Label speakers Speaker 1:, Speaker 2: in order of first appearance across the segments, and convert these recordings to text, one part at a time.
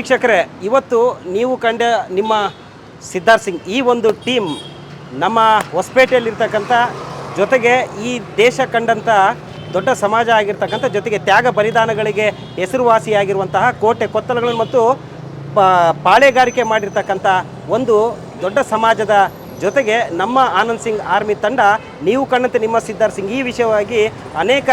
Speaker 1: ವೀಕ್ಷಕರೇ, ಇವತ್ತು ನೀವು ಕಂಡ ನಿಮ್ಮ ಸಿದ್ಧಾರ್ಥ್ ಸಿಂಗ್, ಈ ಒಂದು ಟೀಮ್ ನಮ್ಮ ಹೊಸಪೇಟೆಯಲ್ಲಿರ್ತಕ್ಕಂಥ, ಜೊತೆಗೆ ಈ ದೇಶ ಕಂಡಂಥ ದೊಡ್ಡ ಸಮಾಜ ಆಗಿರ್ತಕ್ಕಂಥ, ಜೊತೆಗೆ ತ್ಯಾಗ ಬಲಿದಾನಗಳಿಗೆ ಹೆಸರುವಾಸಿಯಾಗಿರುವಂತಹ ಕೋಟೆ ಕೊತ್ತಲಗಳನ್ನು ಮತ್ತು ಪಾಳೆಗಾರಿಕೆ ಮಾಡಿರ್ತಕ್ಕಂಥ ಒಂದು ದೊಡ್ಡ ಸಮಾಜದ ಜೊತೆಗೆ ನಮ್ಮ ಆನಂದ್ ಸಿಂಗ್ ಆರ್ಮಿ ತಂಡ ನೀವು ಕಣ್ಣಂತೆ ನಿಮ್ಮ ಸಿದ್ಧಾರ್ಥ ಸಿಂಗ್ ಈ ವಿಷಯವಾಗಿ ಅನೇಕ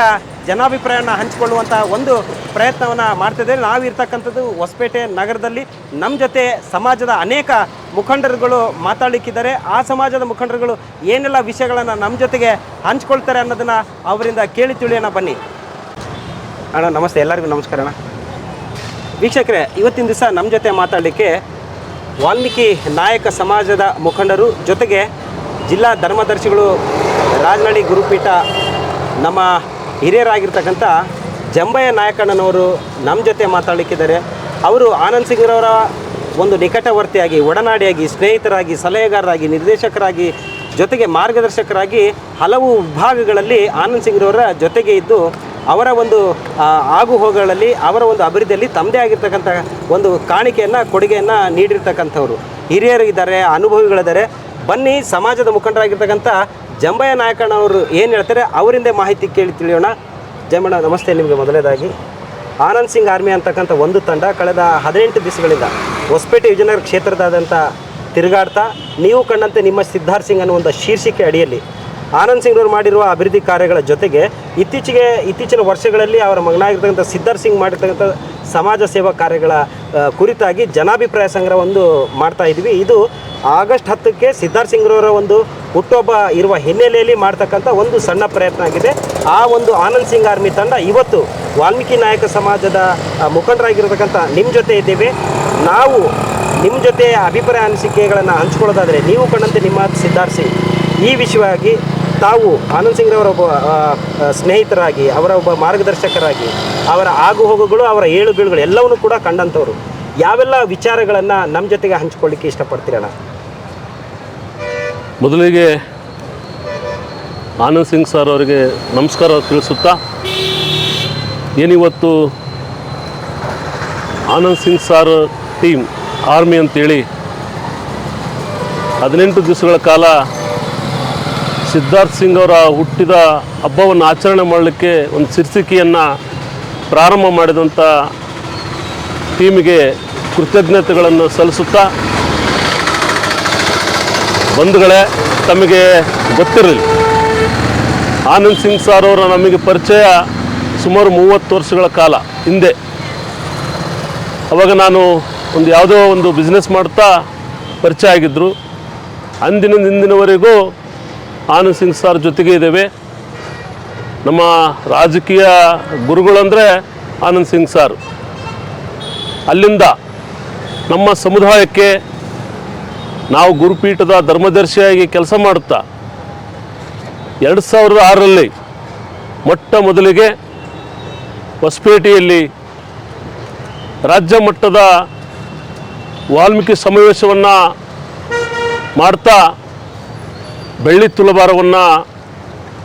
Speaker 1: ಜನಾಭಿಪ್ರಾಯವನ್ನು ಹಂಚಿಕೊಳ್ಳುವಂಥ ಒಂದು ಪ್ರಯತ್ನವನ್ನು ಮಾಡ್ತಿದ್ದೇವೆ ನಾವು ಇರ್ತಕ್ಕಂಥದ್ದು ಹೊಸಪೇಟೆ ನಗರದಲ್ಲಿ. ನಮ್ಮ ಜೊತೆ ಸಮಾಜದ ಅನೇಕ ಮುಖಂಡರುಗಳು ಮಾತಾಡಲಿಕ್ಕಿದ್ದಾರೆ. ಆ ಸಮಾಜದ ಮುಖಂಡರುಗಳು ಏನೆಲ್ಲ ವಿಷಯಗಳನ್ನು ನಮ್ಮ ಜೊತೆಗೆ ಹಂಚ್ಕೊಳ್ತಾರೆ ಅನ್ನೋದನ್ನು ಅವರಿಂದ ಕೇಳಿ ತಿಳಿಯೋಣ ಬನ್ನಿ. ಅಣ್ಣ ನಮಸ್ತೆ. ಎಲ್ಲರಿಗೂ ನಮಸ್ಕಾರ ಅಣ್ಣ. ವೀಕ್ಷಕರೇ ಇವತ್ತಿನ ದಿವಸ ನಮ್ಮ ಜೊತೆ ಮಾತಾಡಲಿಕ್ಕೆ ವಾಲ್ಮೀಕಿ ನಾಯಕ ಸಮಾಜದ ಮುಖಂಡರು ಜೊತೆಗೆ ಜಿಲ್ಲಾ ಧರ್ಮದರ್ಶಿಗಳು, ರಾಜನಹಳ್ಳಿ ಗುರುಪೀಠ, ನಮ್ಮ ಹಿರಿಯರಾಗಿರ್ತಕ್ಕಂಥ ಜಂಬಯ್ಯ ನಾಯಕಣ್ಣನವರು ನಮ್ಮ ಜೊತೆ ಮಾತಾಡಲಿಕ್ಕಿದ್ದಾರೆ. ಅವರು ಆನಂದ್ ಸಿಂಗ್ರವರ ಒಂದು ನಿಕಟವರ್ತಿಯಾಗಿ, ಒಡನಾಡಿಯಾಗಿ, ಸ್ನೇಹಿತರಾಗಿ, ಸಲಹೆಗಾರರಾಗಿ, ನಿರ್ದೇಶಕರಾಗಿ, ಜೊತೆಗೆ ಮಾರ್ಗದರ್ಶಕರಾಗಿ ಹಲವು ವಿಭಾಗಗಳಲ್ಲಿ ಆನಂದ್ ಸಿಂಗ್ರವರ ಜೊತೆಗೆ ಇದ್ದು ಅವರ ಒಂದು ಆಗು ಆಗುಹೋಗುಗಳಲ್ಲಿ ಅವರ ಒಂದು ಅಭಿವೃದ್ಧಿಯಲ್ಲಿ ತಮ್ಮದೇ ಆಗಿರ್ತಕ್ಕಂಥ ಒಂದು ಕಾಣಿಕೆಯನ್ನು, ಕೊಡುಗೆಯನ್ನು ನೀಡಿರ್ತಕ್ಕಂಥವ್ರು. ಹಿರಿಯರು ಇದ್ದಾರೆ ಅನುಭವಿಗಳಿದ್ದಾರೆ. ಬನ್ನಿ, ಸಮಾಜದ ಮುಖಂಡರಾಗಿರ್ತಕ್ಕಂಥ ಜಂಬಯ್ಯ ನಾಯಕಣ್ಣವರು ಏನು ಹೇಳ್ತಾರೆ, ಅವರಿಂದ ಮಾಹಿತಿ ಕೇಳಿ ತಿಳಿಯೋಣ. ಜಂಬಣ್ಣ, ನಮಸ್ತೆ, ನಿಮಗೆ ಮೊದಲೇದಾಗಿ. ಆನಂದ್ ಸಿಂಗ್ ಆರ್ಮಿ ಅಂತಕ್ಕಂಥ ಒಂದು ತಂಡ ಕಳೆದ ಹದಿನೆಂಟು ದಿವಸಗಳಿಂದ ಹೊಸಪೇಟೆ ವಿಜಯನಗರ ಕ್ಷೇತ್ರದಾದಂಥ ತಿರುಗಾಡ್ತಾ, ನೀವು ಕಂಡಂತೆ ನಿಮ್ಮ ಸಿದ್ಧಾರ್ಥ್ ಸಿಂಗ್ ಅನ್ನೋ ಒಂದು ಶೀರ್ಷಿಕೆ ಅಡಿಯಲ್ಲಿ ಆನಂದ್ ಸಿಂಗ್ ಅವರು ಮಾಡಿರುವ ಅಭಿವೃದ್ಧಿ ಕಾರ್ಯಗಳ ಜೊತೆಗೆ ಇತ್ತೀಚೆಗೆ, ಇತ್ತೀಚಿನ ವರ್ಷಗಳಲ್ಲಿ ಅವರ ಮಗನಾಗಿರ್ತಕ್ಕಂಥ ಸಿದ್ಧರ್ ಸಿಂಗ್ ಮಾಡಿರ್ತಕ್ಕಂಥ ಸಮಾಜ ಸೇವಾ ಕಾರ್ಯಗಳ ಕುರಿತಾಗಿ ಜನಾಭಿಪ್ರಾಯ ಸಂಗ್ರಹ ಒಂದು ಮಾಡ್ತಾ ಇದ್ವಿ. ಇದು ಆಗಸ್ಟ್ ಹತ್ತಕ್ಕೆ ಸಿದ್ಧಾರ್ಥ ಸಿಂಗ್ರವರ ಒಂದು ಹುಟ್ಟೊಬ್ಬ ಇರುವ ಹಿನ್ನೆಲೆಯಲ್ಲಿ ಮಾಡ್ತಕ್ಕಂಥ ಒಂದು ಸಣ್ಣ ಪ್ರಯತ್ನ ಆಗಿದೆ. ಆ ಒಂದು ಆನಂದ್ ಸಿಂಗ್ ಆರ್ಮಿ ತಂಡ ಇವತ್ತು ವಾಲ್ಮೀಕಿ ನಾಯಕ ಸಮಾಜದ ಮುಖಂಡರಾಗಿರ್ತಕ್ಕಂಥ ನಿಮ್ಮ ಜೊತೆ ಇದ್ದೇವೆ. ನಾವು ನಿಮ್ಮ ಜೊತೆ ಅಭಿಪ್ರಾಯ ಅನಿಸಿಕೆಗಳನ್ನು ಹಂಚ್ಕೊಳ್ಳೋದಾದರೆ ನೀವು ಕಂಡಂತೆ ನಿಮ್ಮ ಸಿದ್ಧಾರ್ಥ ಸಿಂಗ್. ಈ ವಿಷಯವಾಗಿ ತಾವು ಆನಂದ್ ಸಿಂಗ್ರವರ ಒಬ್ಬ ಸ್ನೇಹಿತರಾಗಿ, ಅವರ ಒಬ್ಬ ಮಾರ್ಗದರ್ಶಕರಾಗಿ, ಅವರ ಆಗುಹೋಗುಗಳು ಅವರ ಏಳು ಬೀಳುಗಳು ಎಲ್ಲವನ್ನು ಕೂಡ ಕಂಡಂಥವ್ರು. ಯಾವೆಲ್ಲ ವಿಚಾರಗಳನ್ನು ನಮ್ಮ ಜೊತೆಗೆ ಹಂಚ್ಕೊಳ್ಳಿಕ್ಕೆ ಇಷ್ಟಪಡ್ತೀರಣ್ಣ
Speaker 2: ಮೊದಲಿಗೆ ಆನಂದ್ ಸಿಂಗ್ ಸರ್ ಅವರಿಗೆ ನಮಸ್ಕಾರ ತಿಳಿಸುತ್ತಾ, ಏನಿವತ್ತು Anand Singh sir team, army ಅಂತೇಳಿ ಹದಿನೆಂಟು ದಿವಸಗಳ ಕಾಲ ಸಿದ್ಧಾರ್ಥ್ ಸಿಂಗ್ ಅವರ ಹುಟ್ಟಿದ ಹಬ್ಬವನ್ನು ಆಚರಣೆ ಮಾಡಲಿಕ್ಕೆ ಒಂದು ಶೀರ್ಷಿಕೆಯನ್ನು ಪ್ರಾರಂಭ ಮಾಡಿದಂಥ ಟೀಮಿಗೆ ಕೃತಜ್ಞತೆಗಳನ್ನು ಸಲ್ಲಿಸುತ್ತಾ, ಬಂಧುಗಳೇ, ತಮಗೆ ಗೊತ್ತಿರಲಿ. ಆನಂದ್ ಸಿಂಗ್ ಸಾರ್ ಅವರ ನಮಗೆ ಪರಿಚಯ ಸುಮಾರು ಮೂವತ್ತು ವರ್ಷಗಳ ಕಾಲ ಹಿಂದೆ. ಅವಾಗ ನಾನು ಒಂದು ಯಾವುದೋ ಒಂದು ಬಿಸ್ನೆಸ್ ಮಾಡ್ತಾ ಪರಿಚಯ ಆಗಿದ್ದರು ಅಂದಿನ ಇಂದಿನವರೆಗೂ ಆನಂದ್ ಸಿಂಗ್ ಸರ್ ಜೊತೆಗೆ ಇದ್ದೇವೆ. ನಮ್ಮ ರಾಜಕೀಯ ಗುರುಗಳಂದರೆ ಆನಂದ್ ಸಿಂಗ್ ಸರ್. ಅಲ್ಲಿಂದ ನಮ್ಮ ಸಮುದಾಯಕ್ಕೆ ನಾವು ಗುರುಪೀಠದ ಧರ್ಮದರ್ಶಿಯಾಗಿ ಕೆಲಸ ಮಾಡುತ್ತಾ, ಎರಡು ಸಾವಿರದ ಆರರಲ್ಲಿ ಮೊಟ್ಟ ಮೊದಲಿಗೆ ಹೊಸಪೇಟೆಯಲ್ಲಿ ರಾಜ್ಯ ಮಟ್ಟದ ವಾಲ್ಮೀಕಿ ಸಮಾವೇಶವನ್ನು ಮಾಡ್ತಾ ಬೆಳ್ಳಿ ತುಲಭಾರವನ್ನು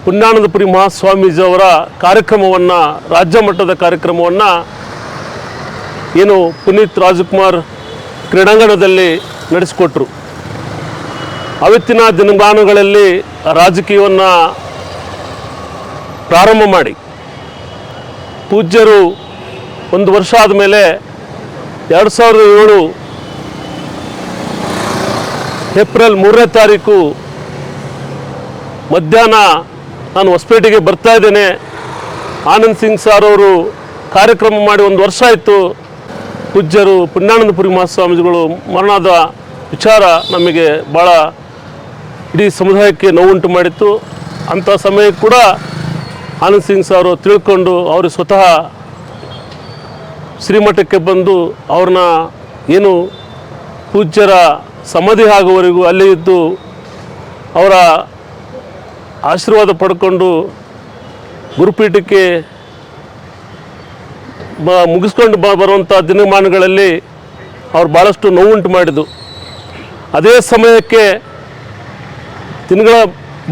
Speaker 2: ಪುನ್ನಾನಂದಪುರಿ ಮಹಾಸ್ವಾಮೀಜಿಯವರ ಕಾರ್ಯಕ್ರಮವನ್ನು, ರಾಜ್ಯ ಮಟ್ಟದ ಕಾರ್ಯಕ್ರಮವನ್ನು ಏನು ಪುನೀತ್ ರಾಜ್ಕುಮಾರ್ ಕ್ರೀಡಾಂಗಣದಲ್ಲಿ ನಡೆಸಿಕೊಟ್ರು. ಅವತ್ತಿನ ದಿನಮಾನಗಳಲ್ಲಿ ರಾಜಕೀಯವನ್ನು ಪ್ರಾರಂಭ ಮಾಡಿ. ಪೂಜ್ಯರು ಒಂದು ವರ್ಷ ಆದಮೇಲೆ ಎರಡು ಸಾವಿರದ ಏಳು ಏಪ್ರಿಲ್ ಮೂರನೇ ತಾರೀಕು ಮಧ್ಯಾಹ್ನ ನಾನು ಹೊಸಪೇಟೆಗೆ ಬರ್ತಾ ಇದ್ದೇನೆ. ಆನಂದ್ ಸಿಂಗ್ ಸರ್ ಅವರು ಕಾರ್ಯಕ್ರಮ ಮಾಡಿ ಒಂದು ವರ್ಷ ಆಯಿತು. ಪೂಜ್ಯರು ಪುಣ್ಯಾನಂದಪುರಿ ಮಹಾಸ್ವಾಮೀಜಿಗಳು ಮರಣದ ವಿಚಾರ ನಮಗೆ ಭಾಳ ಇಡೀ ಸಮುದಾಯಕ್ಕೆ ನೋವುಂಟು ಮಾಡಿತ್ತು. ಅಂಥ ಸಮಯ ಕೂಡ ಆನಂದ್ ಸಿಂಗ್ ಸರ್ ತಿಳ್ಕೊಂಡು ಅವರು ಸ್ವತಃ ಶ್ರೀಮಠಕ್ಕೆ ಬಂದು ಅವ್ರನ್ನ ಏನು ಪೂಜ್ಯರ ಸಮಾಧಿ ಆಗುವವರೆಗೂ ಅಲ್ಲೇ ಇದ್ದು ಅವರ ಆಶೀರ್ವಾದ ಪಡ್ಕೊಂಡು ಗುರುಪೀಠಕ್ಕೆ ಬ ಮುಗಿಸ್ಕೊಂಡು ಬ ಬರುವಂಥ ದಿನಮಾನಗಳಲ್ಲಿ ಅವ್ರು ಭಾಳಷ್ಟು ನೋವುಂಟು ಮಾಡಿದ್ದು. ಅದೇ ಸಮಯಕ್ಕೆ ದಿನಗಳ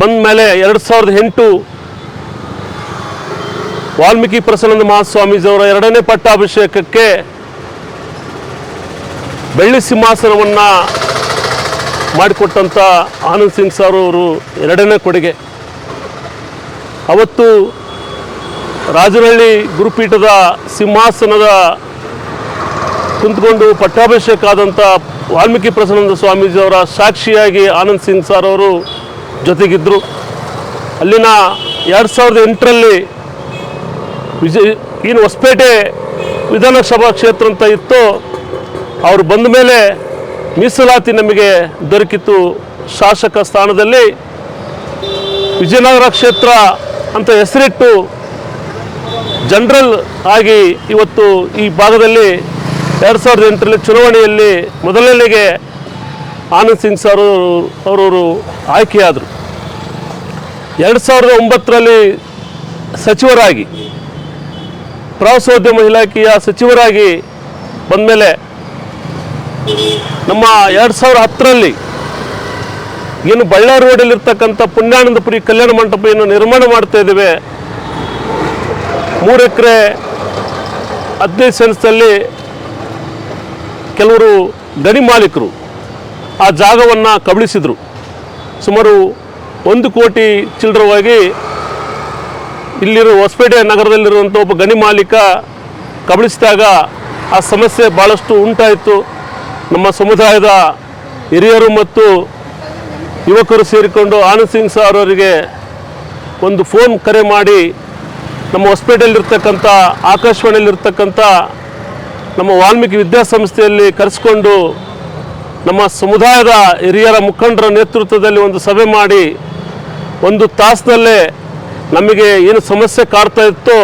Speaker 2: ಬಂದ ಮೇಲೆ ಎರಡು ಸಾವಿರದ ಎಂಟು ವಾಲ್ಮೀಕಿ ಪ್ರಸನ್ನ ಮಹಾಸ್ವಾಮೀಜಿಯವರ ಎರಡನೇ ಪಟ್ಟಾಭಿಷೇಕಕ್ಕೆ ಬೆಳ್ಳಿ ಸಿಂಹಾಸನವನ್ನು ಮಾಡಿಕೊಟ್ಟಂಥ ಆನಂದ್ ಸಿಂಗ್ ಸರ್ ಅವರು ಎರಡನೇ ಕೊಡುಗೆ. ಅವತ್ತು ರಾಜರಹಳ್ಳಿ ಗುರುಪೀಠದ ಸಿಂಹಾಸನದ ಕುಂತ್ಕೊಂಡು ಪಟ್ಟಾಭಿಷೇಕ ಆದಂಥ ವಾಲ್ಮೀಕಿ ಪ್ರಸನ್ನಂದ ಸ್ವಾಮೀಜಿಯವರ ಸಾಕ್ಷಿಯಾಗಿ ಆನಂದ್ ಸಿಂಗ್ ಸರ್ ಅವರು ಜೊತೆಗಿದ್ದರು ಅಲ್ಲಿನ ಎರಡು ಸಾವಿರದ ಎಂಟರಲ್ಲಿ ವಿಜಯ್ ಏನು ಹೊಸಪೇಟೆ ವಿಧಾನಸಭಾ ಕ್ಷೇತ್ರ ಅಂತ ಇತ್ತು. ಅವರು ಬಂದ ಮೇಲೆ ಮೀಸಲಾತಿ ನಮಗೆ ದೊರಕಿತು ಶಾಸಕ ಸ್ಥಾನದಲ್ಲಿ ವಿಜಯನಗರ ಕ್ಷೇತ್ರ ಅಂತ ಹೆಸರಿಟ್ಟು ಜನರಲ್ ಆಗಿ ಇವತ್ತು ಈ ಭಾಗದಲ್ಲಿ ಎರಡು ಸಾವಿರದ ಎಂಟರಲ್ಲಿ ಚುನಾವಣೆಯಲ್ಲಿ ಮೊದಲನೇಗೆ ಆನಂದ್ ಸಿಂಗ್ ಸರ್ ಅವರವರು ಆಯ್ಕೆಯಾದರು. ಎರಡು ಸಾವಿರದ ಒಂಬತ್ತರಲ್ಲಿ ಸಚಿವರಾಗಿ, ಪ್ರವಾಸೋದ್ಯಮ ಇಲಾಖೆಯ ಸಚಿವರಾಗಿ ಬಂದಮೇಲೆ ನಮ್ಮ ಎರಡು ಸಾವಿರದ ಹತ್ತರಲ್ಲಿ ಏನು ಬಳ್ಳಾರಿ ರೋಡಲ್ಲಿರ್ತಕ್ಕಂಥ ಪುಣ್ಯಾನಂದಪುರಿ ಕಲ್ಯಾಣ ಮಂಟಪ ಏನು ನಿರ್ಮಾಣ ಮಾಡ್ತಾ ಇದ್ದೇವೆ. ಮೂರು ಎಕರೆ ಹದಿನೈದು ಸೆನ್ಸ್ದಲ್ಲಿ ಕೆಲವರು ಗಣಿ ಮಾಲೀಕರು ಆ ಜಾಗವನ್ನು ಕಬಳಿಸಿದರು. ಸುಮಾರು ಒಂದು ಕೋಟಿ ಚಿಲ್ಲರವಾಗಿ ಇಲ್ಲಿರೋ ಹೊಸಪೇಟೆ ನಗರದಲ್ಲಿರುವಂಥ ಒಬ್ಬ ಗಣಿ ಮಾಲೀಕ ಕಬಳಿಸಿದಾಗ ಆ ಸಮಸ್ಯೆ ಭಾಳಷ್ಟು ಉಂಟಾಯಿತು. ನಮ್ಮ ಸಮುದಾಯದ ಹಿರಿಯರು ಮತ್ತು ಯುವಕರು ಸೇರಿಕೊಂಡು ಆನಂದ್ ಸಿಂಗ್ ಸರ್ ಅವರಿಗೆ ಒಂದು ಫೋನ್ ಕರೆ ಮಾಡಿ ನಮ್ಮ ಹೊಸಪೇಟೆಯಲ್ಲಿರ್ತಕ್ಕಂಥ, ಆಕಾಶವಾಣಿಯಲ್ಲಿರ್ತಕ್ಕಂಥ ನಮ್ಮ ವಾಲ್ಮೀಕಿ ವಿದ್ಯಾಸಂಸ್ಥೆಯಲ್ಲಿ ಕರೆಸ್ಕೊಂಡು ನಮ್ಮ ಸಮುದಾಯದ ಹಿರಿಯರ ಮುಖಂಡರ ನೇತೃತ್ವದಲ್ಲಿ ಒಂದು ಸಭೆ ಮಾಡಿ ಒಂದು ತಾಸಿನಲ್ಲೇ ನಮಗೆ ಏನು ಸಮಸ್ಯೆ ಕಾಡ್ತಾ ಇತ್ತೋ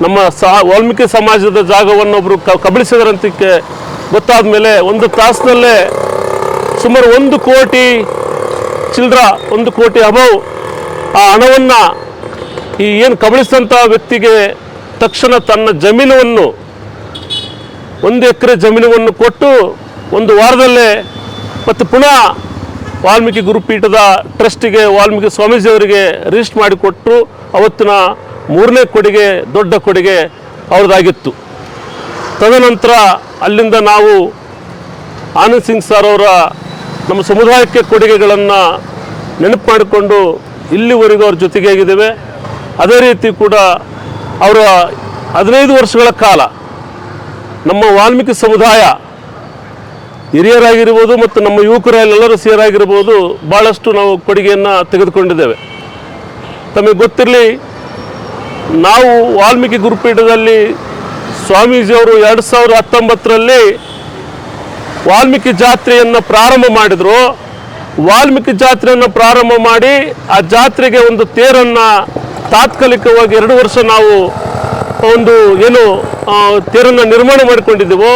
Speaker 2: ನಮ್ಮ ಸಹ ವಾಲ್ಮೀಕಿ ಸಮಾಜದ ಜಾಗವನ್ನು ಒಬ್ಬರು ಕಬಳಿಸಿದರಂತಕ್ಕೆ ಗೊತ್ತಾದ ಮೇಲೆ ಒಂದು ತಾಸಿನಲ್ಲೇ ಸುಮಾರು ಒಂದು ಕೋಟಿ ಚಿಲ್ಲರ ಒಂದು ಕೋಟಿ ಅಬೌವ್. ಆ ಹಣವನ್ನು ಈ ಏನು ಕಬಳಿಸಿದಂಥ ವ್ಯಕ್ತಿಗೆ ತಕ್ಷಣ ತನ್ನ ಜಮೀನನ್ನು ಒಂದು ಎಕರೆ ಜಮೀನನ್ನು ಕೊಟ್ಟು ಒಂದು ವಾರದಲ್ಲೇ ಮತ್ತು ಪುನಃ ವಾಲ್ಮೀಕಿ ಗುರುಪೀಠದ ಟ್ರಸ್ಟಿಗೆ ವಾಲ್ಮೀಕಿ ಸ್ವಾಮೀಜಿಯವರಿಗೆ ರಿಜಿಸ್ಟರ್ ಮಾಡಿಕೊಟ್ಟು ಅವತ್ತಿನ ಮೂರನೇ ಕೊಡುಗೆ, ದೊಡ್ಡ ಕೊಡುಗೆ ಅವ್ರದ್ದಾಗಿತ್ತು ತದನಂತರ ಅಲ್ಲಿಂದ ನಾವು ಆನಂದ್ ಸಿಂಗ್ ಸರ್ ಅವರ ನಮ್ಮ ಸಮುದಾಯಕ್ಕೆ ಕೊಡುಗೆಗಳನ್ನು ನೆನಪು ಮಾಡಿಕೊಂಡು ಇಲ್ಲಿವರೆಗೂ ಅವ್ರ ಜೊತೆಗಾಗಿದ್ದೇವೆ ಅದೇ ರೀತಿ ಕೂಡ ಅವರ ಹದಿನೈದು ವರ್ಷಗಳ ಕಾಲ ನಮ್ಮ ವಾಲ್ಮೀಕಿ ಸಮುದಾಯ ಹಿರಿಯರಾಗಿರ್ಬೋದು ಮತ್ತು ನಮ್ಮ ಯುವಕರೆಲ್ಲರೂ ಸೇರಾಗಿರ್ಬೋದು ಭಾಳಷ್ಟು ನಾವು ಕೊಡುಗೆಯನ್ನು ತೆಗೆದುಕೊಂಡಿದ್ದೇವೆ. ತಮಗೆ ಗೊತ್ತಿರಲಿ, ನಾವು ವಾಲ್ಮೀಕಿ ಗುರುಪೀಠದಲ್ಲಿ ಸ್ವಾಮೀಜಿಯವರು ಎರಡು ಸಾವಿರದ ಹತ್ತೊಂಬತ್ತರಲ್ಲಿ ವಾಲ್ಮೀಕಿ ಜಾತ್ರೆಯನ್ನು ಪ್ರಾರಂಭ ಮಾಡಿದರು. ವಾಲ್ಮೀಕಿ ಜಾತ್ರೆಯನ್ನು ಪ್ರಾರಂಭ ಮಾಡಿ ಆ ಜಾತ್ರೆಗೆ ಒಂದು ತೇರನ್ನು ತಾತ್ಕಾಲಿಕವಾಗಿ ಎರಡು ವರ್ಷ ನಾವು ಒಂದು ಏನು ತೇರನ್ನು ನಿರ್ಮಾಣ ಮಾಡಿಕೊಂಡಿದ್ದೆವು.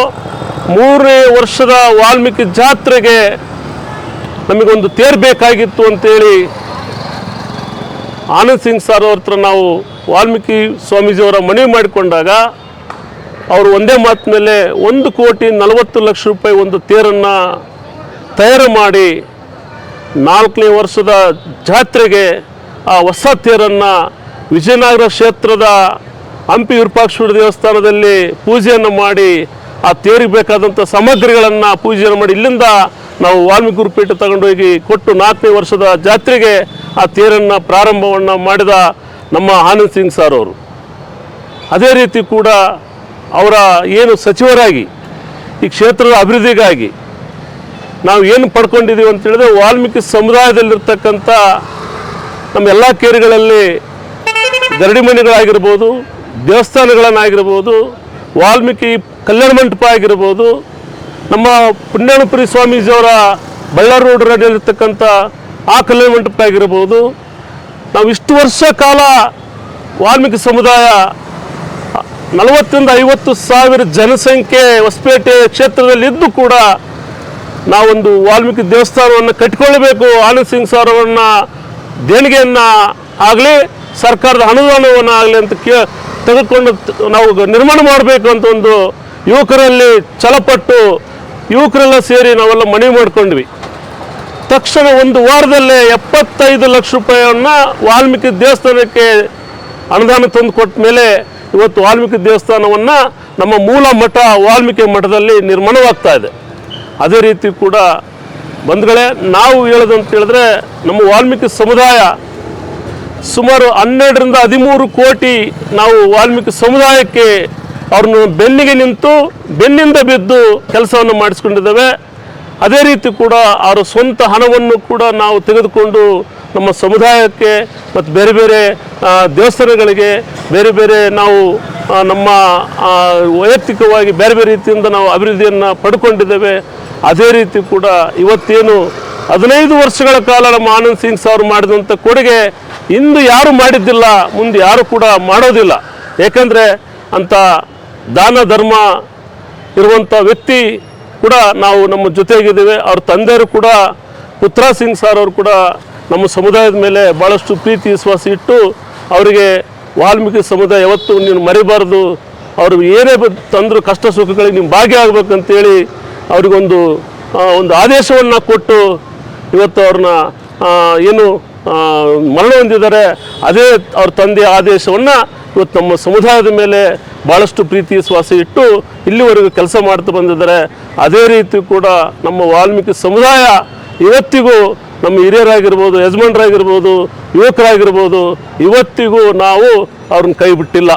Speaker 2: ಮೂರನೇ ವರ್ಷದ ವಾಲ್ಮೀಕಿ ಜಾತ್ರೆಗೆ ನಮಗೊಂದು ತೇರು ಬೇಕಾಗಿತ್ತು ಅಂತೇಳಿ ಆನಂದ್ ಸಿಂಗ್ ಸರ್ ಅವ್ರ ಹತ್ರ ನಾವು ವಾಲ್ಮೀಕಿ ಸ್ವಾಮೀಜಿಯವರ ಮನವಿ ಮಾಡಿಕೊಂಡಾಗ ಅವರು ಒಂದೇ ಮಾತಿನಲ್ಲೇ ಒಂದು ಕೋಟಿ ನಲವತ್ತು ಲಕ್ಷ ರೂಪಾಯಿ ಒಂದು ತೇರನ್ನು ತಯಾರು ಮಾಡಿ ನಾಲ್ಕನೇ ವರ್ಷದ ಜಾತ್ರೆಗೆ ಆ ಹೊಸ ತೇರನ್ನು ವಿಜಯನಗರ ಕ್ಷೇತ್ರದ ಹಂಪಿ ವಿರೂಪಾಕ್ಷೇಶ್ವರ ದೇವಸ್ಥಾನದಲ್ಲಿ ಪೂಜೆಯನ್ನು ಮಾಡಿ ಆ ತೇರಿಗೆ ಬೇಕಾದಂಥ ಸಾಮಗ್ರಿಗಳನ್ನು ಪೂಜೆಯನ್ನು ಮಾಡಿ ಇಲ್ಲಿಂದ ನಾವು ವಾಲ್ಮೀಕಿ ಗುರುಪೀಠ ತಗೊಂಡೋಗಿ ಕೊಟ್ಟು ನಾಲ್ಕನೇ ವರ್ಷದ ಜಾತ್ರೆಗೆ ಆ ತೇರನ್ನು ಪ್ರಾರಂಭವನ್ನು ಮಾಡಿದ ನಮ್ಮ ಆನಂದ್ ಸಿಂಗ್ ಸರ್ ಅವರು. ಅದೇ ರೀತಿ ಕೂಡ ಅವರ ಏನು ಸಚಿವರಾಗಿ, ಈ ಕ್ಷೇತ್ರದ ಅಭಿವೃದ್ಧಿಗಾಗಿ ನಾವು ಏನು ಪಡ್ಕೊಂಡಿದ್ದೀವಿ ಅಂತ ಹೇಳಿದ್ರೆ ವಾಲ್ಮೀಕಿ ಸಮುದಾಯದಲ್ಲಿರ್ತಕ್ಕಂಥ ನಮ್ಮ ಎಲ್ಲ ಕೇರಿಗಳಲ್ಲಿ ಗರಡಿ ಮನೆಗಳಾಗಿರ್ಬೋದು, ದೇವಸ್ಥಾನಗಳನ್ನಾಗಿರ್ಬೋದು, ವಾಲ್ಮೀಕಿ ಕಲ್ಯಾಣ ಮಂಟಪ ಆಗಿರ್ಬೋದು, ನಮ್ಮ ಪುಣ್ಯಾಣಪುರಿ ಸ್ವಾಮೀಜಿಯವರ ಬಳ್ಳಾರಿ ರೋಡ್ ರಡಿಯಲ್ಲಿರ್ತಕ್ಕಂಥ ಆ ಕಲ್ಯಾಣ ಮಂಟಪ ಆಗಿರ್ಬೋದು. ನಾವು ಇಷ್ಟು ವರ್ಷ ಕಾಲ ವಾಲ್ಮೀಕಿ ಸಮುದಾಯ ನಲವತ್ತರಿಂದ ಐವತ್ತು ಸಾವಿರ ಜನಸಂಖ್ಯೆ ಹೊಸಪೇಟೆ ಕ್ಷೇತ್ರದಲ್ಲಿ ಇದ್ದು ಕೂಡ ನಾವೊಂದು ವಾಲ್ಮೀಕಿ ದೇವಸ್ಥಾನವನ್ನು ಕಟ್ಟಿಕೊಳ್ಳಬೇಕು. ಆನಂದ್ ಸಿಂಗ್ ಸರ್ ಅವರನ್ನ ದೇಣಿಗೆಯನ್ನು ಆಗಲಿ, ಸರ್ಕಾರದ ಅನುದಾನವನ್ನು ಆಗಲಿ ಅಂತ ಕೇ, ತೆಗೆದುಕೊಂಡು ನಾವು ನಿರ್ಮಾಣ ಮಾಡಬೇಕು ಅಂತ ಒಂದು ಯುವಕರಲ್ಲಿ ಛಲಪಟ್ಟು ಯುವಕರೆಲ್ಲ ಸೇರಿ ನಾವೆಲ್ಲ ಮನವಿ ಮಾಡಿಕೊಂಡ್ವಿ. ತಕ್ಷಣ ಒಂದು ವಾರದಲ್ಲೇ ಎಪ್ಪತ್ತೈದು ಲಕ್ಷ ರೂಪಾಯಿಯನ್ನು ವಾಲ್ಮೀಕಿ ದೇವಸ್ಥಾನಕ್ಕೆ ಅನುದಾನ ತಂದು ಕೊಟ್ಟ ಮೇಲೆ ಇವತ್ತು ವಾಲ್ಮೀಕಿ ದೇವಸ್ಥಾನವನ್ನು ನಮ್ಮ ಮೂಲ ಮಠ, ವಾಲ್ಮೀಕಿ ಮಠದಲ್ಲಿ ನಿರ್ಮಾಣವಾಗ್ತಾ ಇದೆ. ಅದೇ ರೀತಿ ಕೂಡ ಬಂಧುಗಳೇ, ನಾವು ಹೇಳೋದಂತ ಹೇಳಿದ್ರೆ ನಮ್ಮ ವಾಲ್ಮೀಕಿ ಸಮುದಾಯ ಸುಮಾರು ಹನ್ನೆರಡರಿಂದ ಹದಿಮೂರು ಕೋಟಿ ನಾವು ವಾಲ್ಮೀಕಿ ಸಮುದಾಯಕ್ಕೆ ಅವ್ರನ್ನ ಬೆನ್ನಿಗೆ ನಿಂತು, ಬೆನ್ನಿಂದ ಬಿದ್ದು ಕೆಲಸವನ್ನು ಮಾಡಿಸ್ಕೊಂಡಿದ್ದೇವೆ. ಅದೇ ರೀತಿ ಕೂಡ ಅವರ ಸ್ವಂತ ಹಣವನ್ನು ಕೂಡ ನಾವು ತೆಗೆದುಕೊಂಡು ನಮ್ಮ ಸಮುದಾಯಕ್ಕೆ ಮತ್ತು ಬೇರೆ ಬೇರೆ ದೇವಸ್ಥಾನಗಳಿಗೆ ಬೇರೆ ಬೇರೆ ನಾವು ನಮ್ಮ ವೈಯಕ್ತಿಕವಾಗಿ ಬೇರೆ ಬೇರೆ ರೀತಿಯಿಂದ ನಾವು ಅಭಿವೃದ್ಧಿಯನ್ನು ಪಡ್ಕೊಂಡಿದ್ದೇವೆ. ಅದೇ ರೀತಿ ಕೂಡ ಇವತ್ತೇನು ಹದಿನೈದು ವರ್ಷಗಳ ಕಾಲ ನಮ್ಮ ಆನಂದ್ ಸಿಂಗ್ ಸಾವ್ರು ಮಾಡಿದಂಥ ಕೊಡುಗೆ ಇಂದು ಯಾರು ಮಾಡಿದ್ದಿಲ್ಲ, ಮುಂದೆ ಯಾರು ಕೂಡ ಮಾಡೋದಿಲ್ಲ. ಏಕೆಂದರೆ ಅಂಥ ದಾನ, ಧರ್ಮ ಇರುವಂಥ ವ್ಯಕ್ತಿ ಕೂಡ ನಾವು ನಮ್ಮ ಜೊತೆಗಿದ್ದೇವೆ. ಅವ್ರ ತಂದೆಯರು ಕೂಡ, ಪುತ್ರ ಸಿಂಗ್ ಸಾರ್ ಅವರು ಕೂಡ ನಮ್ಮ ಸಮುದಾಯದ ಮೇಲೆ ಭಾಳಷ್ಟು ಪ್ರೀತಿ ವಿಶ್ವಾಸ ಇಟ್ಟು ಅವರಿಗೆ ವಾಲ್ಮೀಕಿ ಸಮುದಾಯ ಯಾವತ್ತೂ ನೀನು ಮರಿಬಾರ್ದು. ಅವರು ಏನೇ ತಂದರೂ ಕಷ್ಟ ಸುಖಗಳಿಗೆ ನೀವು ಭಾಗಿಯಾಗಬೇಕಂತೇಳಿ ಅವರಿಗೊಂದು ಒಂದು ಆದೇಶವನ್ನು ಕೊಟ್ಟು ಇವತ್ತು ಅವ್ರನ್ನ ಏನು ಮರಣ ಹೊಂದಿದ್ದಾರೆ, ಅದೇ ಅವ್ರ ತಂದೆಯ ಆದೇಶವನ್ನು ಇವತ್ತು ನಮ್ಮ ಸಮುದಾಯದ ಮೇಲೆ ಭಾಳಷ್ಟು ಪ್ರೀತಿ ವಿಶ್ವಾಸ ಇಟ್ಟು ಇಲ್ಲಿವರೆಗೂ ಕೆಲಸ ಮಾಡ್ತಾ ಬಂದಿದ್ದಾರೆ. ಅದೇ ರೀತಿ ಕೂಡ ನಮ್ಮ ವಾಲ್ಮೀಕಿ ಸಮುದಾಯ ಇವತ್ತಿಗೂ ನಮ್ಮ ಹಿರಿಯರಾಗಿರ್ಬೋದು, ಯಜಮಾನ್ರಾಗಿರ್ಬೋದು, ಯುವಕರಾಗಿರ್ಬೋದು, ಇವತ್ತಿಗೂ ನಾವು ಅವ್ರನ್ನ ಕೈ ಬಿಟ್ಟಿಲ್ಲ.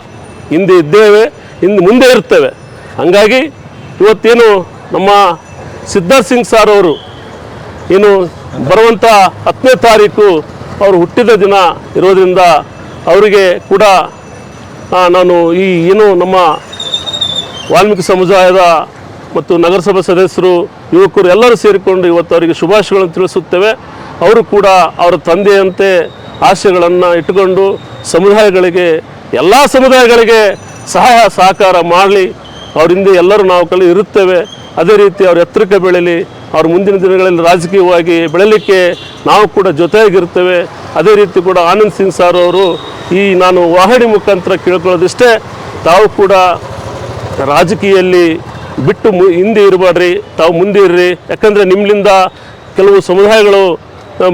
Speaker 2: ಹಿಂದೆ ಇದ್ದೇವೆ, ಹಿಂದೆ ಮುಂದೆ ಇರ್ತೇವೆ. ಹಾಗಾಗಿ ಇವತ್ತೇನು ನಮ್ಮ ಸಿದ್ಧಾರ್ಥ ಸಿಂಗ್ ಸಾರ್ ಅವರು ಏನು ಬರುವಂಥ ಹತ್ತನೇ ತಾರೀಕು ಅವರು ಹುಟ್ಟಿದ ದಿನ ಇರೋದ್ರಿಂದ ಅವರಿಗೆ ಕೂಡ ನಾನು ಈ ಏನು ನಮ್ಮ ವಾಲ್ಮೀಕಿ ಸಮುದಾಯದ ಮತ್ತು ನಗರಸಭಾ ಸದಸ್ಯರು, ಯುವಕರು ಎಲ್ಲರೂ ಸೇರಿಕೊಂಡು ಇವತ್ತು ಅವರಿಗೆ ಶುಭಾಶಯಗಳನ್ನು ತಿಳಿಸುತ್ತೇವೆ. ಅವರು ಕೂಡ ಅವರ ತಂದೆಯಂತೆ ಆಶಯಗಳನ್ನು ಇಟ್ಟುಕೊಂಡು ಸಮುದಾಯಗಳಿಗೆ, ಎಲ್ಲ ಸಮುದಾಯಗಳಿಗೆ ಸಹಾಯ, ಸಹಕಾರ ಮಾಡಲಿ. ಅವರಿಂದ ಎಲ್ಲರೂ ನಾವು ಕಲಿ ಇರುತ್ತೇವೆ. ಅದೇ ರೀತಿ ಅವ್ರ ಎತ್ತರಕ್ಕೆ ಬೆಳೀಲಿ. ಅವ್ರ ಮುಂದಿನ ದಿನಗಳಲ್ಲಿ ರಾಜಕೀಯವಾಗಿ ಬೆಳಲಿಕ್ಕೆ ನಾವು ಕೂಡ ಜೊತೆಯಾಗಿರ್ತೇವೆ ಅದೇ ರೀತಿ ಕೂಡ ಆನಂದ್ ಸಿಂಗ್ ಸಾರ್ ಅವರು ಈ ನಾನು ವಾಹಿನಿ ಮುಖಾಂತರ ಕೇಳ್ಕೊಳ್ಳೋದಿಷ್ಟೇ. ತಾವು ಕೂಡ ರಾಜಕೀಯಲ್ಲಿ ಬಿಟ್ಟು ಮು, ಹಿಂದೆ ಇರಬೇಡ್ರಿ, ತಾವು ಮುಂದೆ ಇರ್ರಿ. ಯಾಕಂದರೆ ನಿಮ್ಮಿಂದ ಕೆಲವು ಸಮುದಾಯಗಳು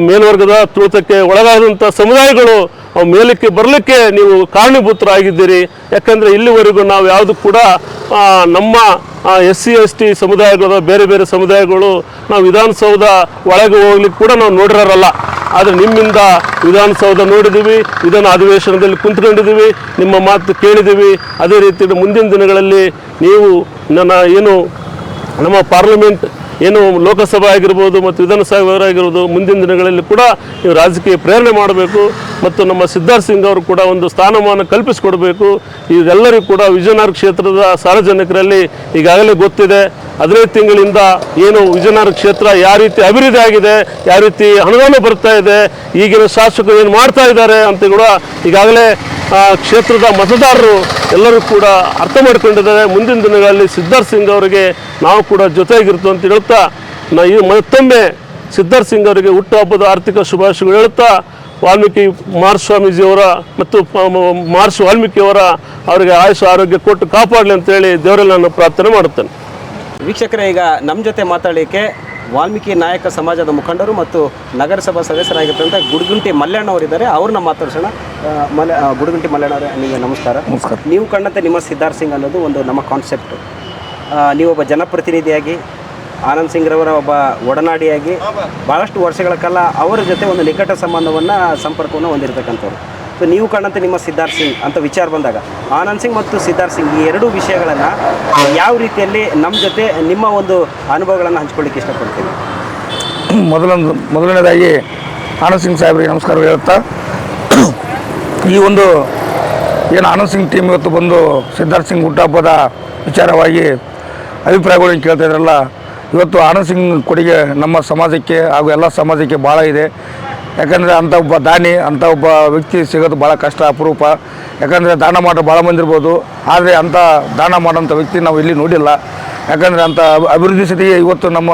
Speaker 2: ಮೇಲ್ವರ್ಗದ ತುಳಿತಕ್ಕೆ ಒಳಗಾದಂಥ ಸಮುದಾಯಗಳು ಮೇಲಕ್ಕೆ ಬರಲಿಕ್ಕೆ ನೀವು ಕಾರಣೀಭೂತರಾಗಿದ್ದೀರಿ. ಯಾಕಂದರೆ ಇಲ್ಲಿವರೆಗೂ ನಾವು ಯಾವುದು ಕೂಡ ನಮ್ಮ ಎಸ್ ಸಿ, ಎಸ್ ಟಿ ಸಮುದಾಯಗಳ ಬೇರೆ ಬೇರೆ ಸಮುದಾಯಗಳು ನಾವು ವಿಧಾನಸೌಧ ಒಳಗೆ ಹೋಗ್ಲಿಕ್ಕೆ ಕೂಡ ನಾವು ನೋಡಿರಲ್ಲ. ಆದರೆ ನಿಮ್ಮಿಂದ ವಿಧಾನಸೌಧ ನೋಡಿದ್ದೀವಿ ವಿಧಾನ ಅಧಿವೇಶನದಲ್ಲಿ ಕುಂತ್ಕೊಂಡಿದ್ದೀವಿ ನಿಮ್ಮ ಮಾತು ಕೇಳಿದ್ದೀವಿ ಅದೇ ರೀತಿ ಮುಂದಿನ ದಿನಗಳಲ್ಲಿ ನೀವು ನನ್ನ ಏನು ನಮ್ಮ ಪಾರ್ಲಿಮೆಂಟ್ ಏನು ಲೋಕಸಭೆ ಆಗಿರ್ಬೋದು ಮತ್ತು ವಿಧಾನಸಭೆ ಆಗಿರ್ಬೋದು ಮುಂದಿನ ದಿನಗಳಲ್ಲಿ ಕೂಡ ನೀವು ರಾಜಕೀಯ ಪ್ರೇರಣೆ ಮಾಡಬೇಕು ಮತ್ತು ನಮ್ಮ ಸಿದ್ಧಾರ್ಥ ಸಿಂಗ್ ಅವರು ಕೂಡ ಒಂದು ಸ್ಥಾನಮಾನ ಕಲ್ಪಿಸಿಕೊಡಬೇಕು. ಇದೆಲ್ಲರಿಗೂ ಕೂಡ ವಿಜಯನಗರ ಕ್ಷೇತ್ರದ ಸಾರ್ವಜನಿಕರಲ್ಲಿ ಈಗಾಗಲೇ ಗೊತ್ತಿದೆ. ಹದಿನೈದು ತಿಂಗಳಿಂದ ಏನು ವಿಜಯನಗರ ಕ್ಷೇತ್ರ ಯಾವ ರೀತಿ ಅಭಿವೃದ್ಧಿ ಆಗಿದೆ, ಯಾವ ರೀತಿ ಅನುದಾನ ಬರ್ತಾ ಇದೆ, ಈಗಿನ ಶಾಸಕರು ಏನು ಮಾಡ್ತಾ ಇದ್ದಾರೆ ಅಂತ ಕೂಡ ಈಗಾಗಲೇ ಕ್ಷೇತ್ರದ ಮತದಾರರು ಎಲ್ಲರೂ ಕೂಡ ಅರ್ಥ ಮಾಡ್ಕೊಂಡಿದ್ದಾರೆ. ಮುಂದಿನ ದಿನಗಳಲ್ಲಿ ಸಿದ್ಧಾರ್ಥ್ ಸಿಂಗ್ ಅವರಿಗೆ ನಾವು ಕೂಡ ಜೊತೆಗಿರ್ತು ಅಂತ ಹೇಳ್ತಾ ನಾ, ಈ ಮತ್ತೊಮ್ಮೆ ಸಿದ್ಧಾರ್ಥ್ ಸಿಂಗ್ ಅವರಿಗೆ ಹುಟ್ಟುಹಬ್ಬದ ಆರ್ಥಿಕ ಶುಭಾಶಯಗಳು ಹೇಳ್ತಾ ವಾಲ್ಮೀಕಿ ಮಾರ್ ಸ್ವಾಮೀಜಿಯವರ ಮತ್ತು ಮಾರ್ಸ್ ವಾಲ್ಮೀಕಿಯವರ ಅವರಿಗೆ ಆಯುಷ ಆರೋಗ್ಯ ಕೊಟ್ಟು ಕಾಪಾಡಲಿ ಅಂತೇಳಿ ದೇವರಲ್ಲಿ ನಾನು ಪ್ರಾರ್ಥನೆ ಮಾಡುತ್ತೇನೆ.
Speaker 1: ವೀಕ್ಷಕರೇ ಈಗ ನಮ್ಮ ಜೊತೆ ಮಾತಾಡಲಿಕ್ಕೆ ವಾಲ್ಮೀಕಿ ನಾಯಕ ಸಮಾಜದ ಮುಖಂಡರು ಮತ್ತು ನಗರಸಭಾ ಸದಸ್ಯರಾಗಿರ್ತಕ್ಕಂಥ ಗುಡುಗುಂಟಿ ಮಲ್ಯಾಣ ಅವರಿದ್ದಾರೆ. ಅವ್ರನ್ನ ಮಾತಾಡ್ಸೋಣ. ಮಲ್ಯ ಗುಡುಗುಂಟಿ ಮಲ್ಯಾಣ ಅವರೇ ನಿಮಗೆ ನಮಸ್ಕಾರ. ನಮಸ್ಕಾರ. ನೀವು ಕಂಡಂತೆ ನಿಮ್ಮ ಸಿದ್ಧಾರ್ಥ್ ಸಿಂಗ್ ಅನ್ನೋದು ಒಂದು ನಮ್ಮ ಕಾನ್ಸೆಪ್ಟ್ ನೀವೊಬ್ಬ ಜನಪ್ರತಿನಿಧಿಯಾಗಿ ಆನಂದ್ ಸಿಂಗ್ರವರ ಒಬ್ಬ ಒಡನಾಡಿಯಾಗಿ ಭಾಳಷ್ಟು ವರ್ಷಗಳ ಕಾಲ ಅವರ ಜೊತೆ ಒಂದು ನಿಕಟ ಸಂಬಂಧವನ್ನು ಸಂಪರ್ಕವನ್ನು ಹೊಂದಿರತಕ್ಕಂಥವ್ರು. ಸೊ ನೀವು ಕಾಣಂತೆ ನಿಮ್ಮ ಸಿದ್ಧಾರ್ಥ ಸಿಂಗ್ ಅಂತ ವಿಚಾರ ಬಂದಾಗ, ಆನಂದ್ ಸಿಂಗ್ ಮತ್ತು ಸಿದ್ಧಾರ್ಥ್ ಸಿಂಗ್ ಈ ಎರಡೂ ವಿಷಯಗಳನ್ನು ಯಾವ ರೀತಿಯಲ್ಲಿ ನಮ್ಮ ಜೊತೆ ನಿಮ್ಮ ಒಂದು ಅನುಭವಗಳನ್ನು ಹಂಚ್ಕೊಳ್ಳಿಕ್ಕೆ ಇಷ್ಟಪಡ್ತೀನಿ.
Speaker 3: ಮೊದಲೊಂದು ಮೊದಲನೇದಾಗಿ ಆನಂದ್ ಸಿಂಗ್ ಸಾಹೇಬರಿಗೆ ನಮಸ್ಕಾರ ಹೇಳುತ್ತಾ, ಈ ಒಂದು ಏನು ಆನಂದ್ ಸಿಂಗ್ ಟೀಮ್ ಇವತ್ತು ಬಂದು ಸಿದ್ಧಾರ್ಥ್ ಸಿಂಗ್ ಹುಟ್ಟಹಬ್ಬದ ವಿಚಾರವಾಗಿ ಅಭಿಪ್ರಾಯಗಳನ್ನು ಕೇಳ್ತಾ ಇದ್ರಲ್ಲ, ಇವತ್ತು ಆನಂದ್ ಸಿಂಗ್ ಕೊಡುಗೆ ನಮ್ಮ ಸಮಾಜಕ್ಕೆ ಹಾಗೂ ಎಲ್ಲ ಸಮಾಜಕ್ಕೆ ಭಾಳ ಇದೆ. ಯಾಕಂದರೆ ಅಂಥ ಒಬ್ಬ ದಾನಿ, ಅಂಥ ಒಬ್ಬ ವ್ಯಕ್ತಿ ಸಿಗೋದು ಭಾಳ ಕಷ್ಟ, ಅಪರೂಪ. ಯಾಕಂದರೆ ದಾನ ಮಾಡೋ ಭಾಳ ಮಂದಿ ಇರ್ಬೋದು. ಆದರೆ ಅಂಥ ದಾನ ಮಾಡೋಂಥ ವ್ಯಕ್ತಿ ನಾವು ಇಲ್ಲಿ ನೋಡಿಲ್ಲ. ಯಾಕಂದರೆ ಅಂಥ ಅಭಿವೃದ್ಧಿ ಸತಿಗೆ ಇವತ್ತು ನಮ್ಮ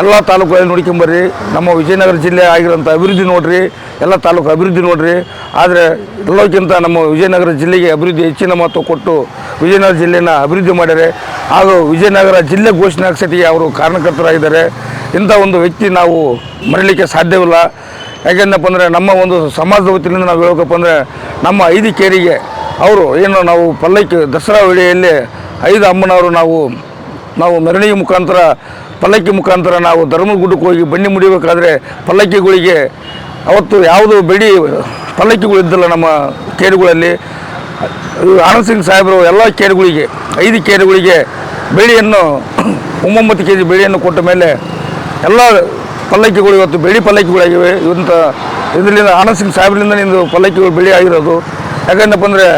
Speaker 3: ಎಲ್ಲ ತಾಲೂಕುಗಳಲ್ಲಿ ನೋಡ್ಕೊಂಬರ್ರಿ. ನಮ್ಮ ವಿಜಯನಗರ ಜಿಲ್ಲೆ ಆಗಿರೋಂಥ ಅಭಿವೃದ್ಧಿ ನೋಡ್ರಿ. ಎಲ್ಲ ತಾಲೂಕು ಅಭಿವೃದ್ಧಿ ನೋಡ್ರಿ. ಆದರೆ ಎಲ್ಲಕ್ಕಿಂತ ನಮ್ಮ ವಿಜಯನಗರ ಜಿಲ್ಲೆಗೆ ಅಭಿವೃದ್ಧಿ ಹೆಚ್ಚಿನ ಮಹತ್ವ ಕೊಟ್ಟು ವಿಜಯನಗರ ಜಿಲ್ಲೆನ ಅಭಿವೃದ್ಧಿ ಮಾಡ್ಯಾರೆ. ಹಾಗೂ ವಿಜಯನಗರ ಜಿಲ್ಲೆ ಘೋಷಣೆ ಆಗ್ಸತಿಗೆ ಅವರು ಕಾರಣಕರ್ತರಾಗಿದ್ದಾರೆ. ಇಂಥ ಒಂದು ವ್ಯಕ್ತಿ ನಾವು ಮರೀಲಿಕ್ಕೆ ಸಾಧ್ಯವಿಲ್ಲ. ಯಾಕೆಂದಪ್ಪ ಅಂದರೆ ನಮ್ಮ ಒಂದು ಸಮಾಜದ ವತಿಯಿಂದ ನಾವು ಹೇಳಬೇಕಪ್ಪ ಅಂದರೆ ನಮ್ಮ ಐದು ಕೇರಿಗೆ ಅವರು ಏನು ನಾವು ಪಲ್ಲಕ್ಕಿ ದಸರಾ ವೇಳೆಯಲ್ಲಿ ಐದು ಅಮ್ಮನವರು ನಾವು ನಾವು ಮೆರವಣಿಗೆ ಮುಖಾಂತರ, ಪಲ್ಲಕ್ಕಿ ಮುಖಾಂತರ ನಾವು ಧರ್ಮಗುಡ್ಡಕ್ಕೆ ಹೋಗಿ ಬನ್ನಿ ಮುಡಿಬೇಕಾದ್ರೆ ಪಲ್ಲಕ್ಕಿಗಳಿಗೆ ಅವತ್ತು ಯಾವುದು ಬೆಡಿ ಪಲ್ಲಕ್ಕಿಗಳು ಇದ್ದಲ್ಲ ನಮ್ಮ ಕೇರುಗಳಲ್ಲಿ. ಆನಂದ್ ಸಿಂಗ್ ಸಾಹೇಬರು ಎಲ್ಲ ಕೇರುಗಳಿಗೆ, ಐದು ಕೇರುಗಳಿಗೆ ಬೆಳೆಯನ್ನು, ಒಂಬತ್ತು ಕೆ ಜಿ ಬೆಳೆಯನ್ನು ಕೊಟ್ಟ ಮೇಲೆ ಎಲ್ಲ ಪಲ್ಲಕ್ಕಿಗಳು ಇವತ್ತು ಬೆಳಿ ಪಲ್ಲಕ್ಕಿಗಳಾಗಿವೆ. ಇವಂತ ಇದರಿಂದ ಆನಂದ್ ಸಿಂಗ್ ಸಾಹೇಬ್ರಿಂದ ನಿಂದು ಪಲ್ಲಕ್ಕಿಗಳು ಬೆಳಿ ಆಗಿರೋದು. ಯಾಕಂದಪ್ಪ ಅಂದರೆ